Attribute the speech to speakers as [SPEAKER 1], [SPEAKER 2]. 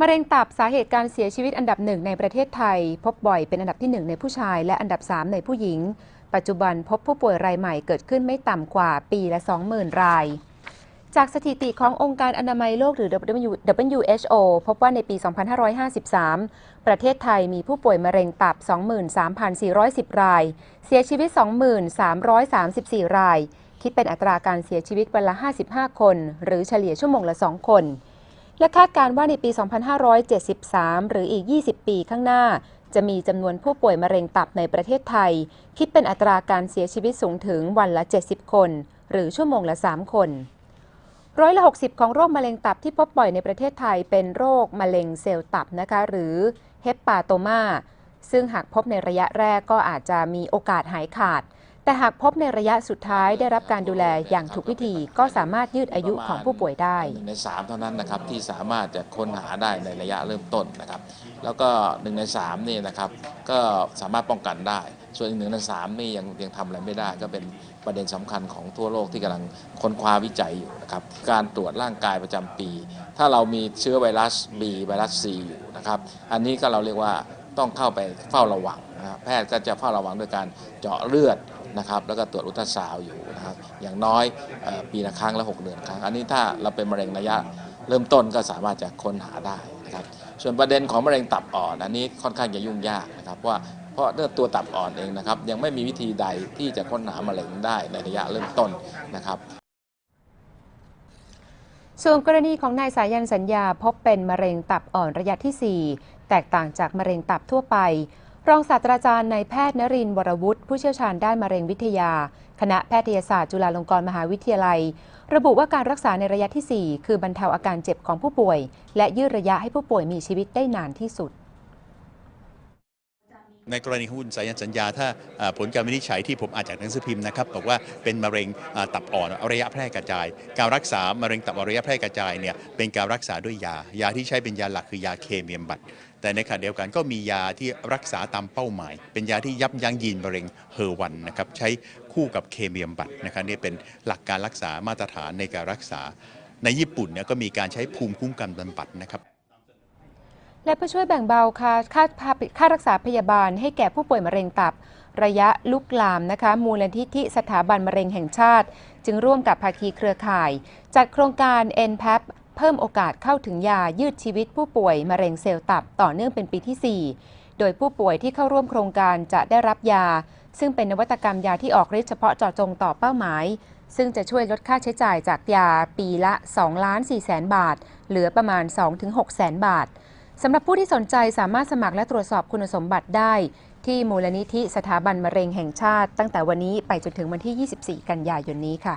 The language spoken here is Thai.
[SPEAKER 1] มะเร็งตับสาเหตุการเสียชีวิตอันดับหนึ่งในประเทศไทย พบบ่อยเป็นอันดับที่หนึ่งในผู้ชาย และอันดับ 3 ในผู้หญิง ปัจจุบันพบผู้ป่วยรายใหม่เกิดขึ้นไม่ต่ำกว่าปีละ 20,000 ราย จากสถิติขององค์การอนามัยโลกหรือ WHO พบว่าในปี 2553 ประเทศไทยมีผู้ป่วยมะเร็งตับ 23,410 ราย เสียชีวิต 2,334 ราย คิดเป็นอัตราการเสียชีวิตวันละ 55 คน หรือเฉลี่ยชั่วโมงละ 2 คน และคาดการณ์ว่าในปี 2573 หรืออีก 20 ปีข้างหน้า จะมีจำนวนผู้ป่วยมะเร็งตับในประเทศไทย คิดเป็นอัตราการเสียชีวิตสูงถึงวันละ 70 คน หรือชั่วโมงละ 3 คนร้อยละ 60 ของโรคมะเร็งตับที่พบบ่อยในประเทศไทยเป็นโรคมะเร็งเซลล์ตับนะคะ หรือเฮปปาโตมาซึ่งหากพบในระยะแรกก็อาจจะมีโอกาสหายขาด แต่หากพบในระยะสุดท้ายได้รับการดูแลอย่างถูกวิธีก็สามารถยืดอายุของผู้ป่วยได้
[SPEAKER 2] หนึ่งในสามเท่านั้นนะครับที่สามารถจะค้นหาได้ในระยะเริ่มต้นนะครับ แล้วก็หนึ่งในสามนี่นะครับก็สามารถป้องกันได้ ส่วนอีกหนึ่งในสามนี่ยังยังทำอะไรไม่ได้ ก็เป็นประเด็นสำคัญของทั่วโลกที่กำลังค้นคว้าวิจัยอยู่นะครับการตรวจร่างกายประจำปี ถ้าเรามีเชื้อไวรัส B ไวรัส C อยู่นะครับอันนี้ก็เราเรียกว่าต้องเข้าไปเฝ้าระวังนะครับแพทย์ก็จะเฝ้าระวังด้วยการเจาะเลือด นะครับแล้วก็ตรวจอุตราซาวอยู่นะครับอย่างน้อยออปีละครั้งและ6เดือนครั้ง อันนี้ถ้าเราเป็นมะเร็งระยะเริ่มต้นก็สามารถจะค้นหาได้นะครับส่วนประเด็นของมะเร็งตับอ่อนอันนี้ค่อนข้างจะยุ่งยากนะครับว่าเพราะเรื่องตัวตับอ่อนเองนะครับยังไม่มีวิธีใดที่จะค้นหามะเร็งได้ในระยะเริ่มต้นนะครับ
[SPEAKER 1] ส่วนกรณีของนายสายันสัญญาพบเป็นมะเร็งตับอ่อนระยะที่ 4 แตกต่างจากมะเร็งตับทั่วไป รองศาสตราจารย์นายแพทย์นรินทร์วรวุฒิผู้เชี่ยวชาญด้านมะเร็งวิทยา คณะแพทยศาสตร์จุฬาลงกรณ์มหาวิทยาลัย ระบุว่าการรักษาในระยะทีสี่ 4 คือบรรเทาอาการเจ็บของผู้ป่วย และยืดระยะให้ผู้ป่วยมีชีวิตได้นานที่สุด
[SPEAKER 3] ในกรณีของคุณสายันสัญญา ถ้าผลการวินิจฉัยที่ผมอ่านจากหนังสือพิมพ์นะครับบอกว่าเป็นมะเร็งตับอ่อนอระยะแพร่กระจาย การรักษามะเร็งตับอระยะแพร่กระจายเนี่ยเป็นการรักษาด้วยยายาที่ใช้เป็นยาหลักคือยาเคมีบำบัด แต่ในขณะเดียวกันก็มียาที่รักษาตามเป้าหมาย เป็นยาที่ยับยั้งยีนมะเร็งเฮอร์วันนะครับใช้คู่กับเคมีบำบัดนะครับนี่เป็นหลักการรักษามาตรฐานในการรักษา ในญี่ปุ่นเนี่ยก็มีการใช้ภูมิคุ้มกันบำบัดนะครับ
[SPEAKER 1] และเพื่อช่วยแบ่งเบาค่าค่าค่ารักษาพยาบาลให้แก่ผู้ป่วยมะเร็งตับ ระยะลุกลามนะคะ มูลนิธิสถาบันมะเร็งแห่งชาติ จึงร่วมกับภาคีเครือข่าย จัดโครงการ NPAP เพิ่มโอกาสเข้าถึงยายืดชีวิตผู้ป่วยมะเร็งเซลล์ตับต่อเนื่องเป็นปีที่ 4 โดยผู้ป่วยที่เข้าร่วมโครงการจะได้รับยา ซึ่งเป็นนวัตกรรมยาที่ออกฤทธิ์เฉพาะเจาะจงต่อเป้าหมาย ซึ่งจะช่วยลดค่าใช้จ่ายจากยาปีละ2ล้าน4แสนบาท เหลือประมาณ 2-6แสนบาทสำหรับผู้ที่สนใจสามารถสมัครและตรวจสอบคุณสมบัติได้ ที่มูลนิธิสถาบันมะเร็งแห่งชาติ ตั้งแต่วันนี้ไปจนถึงวันที่ 24 กันยายนนี้ค่ะ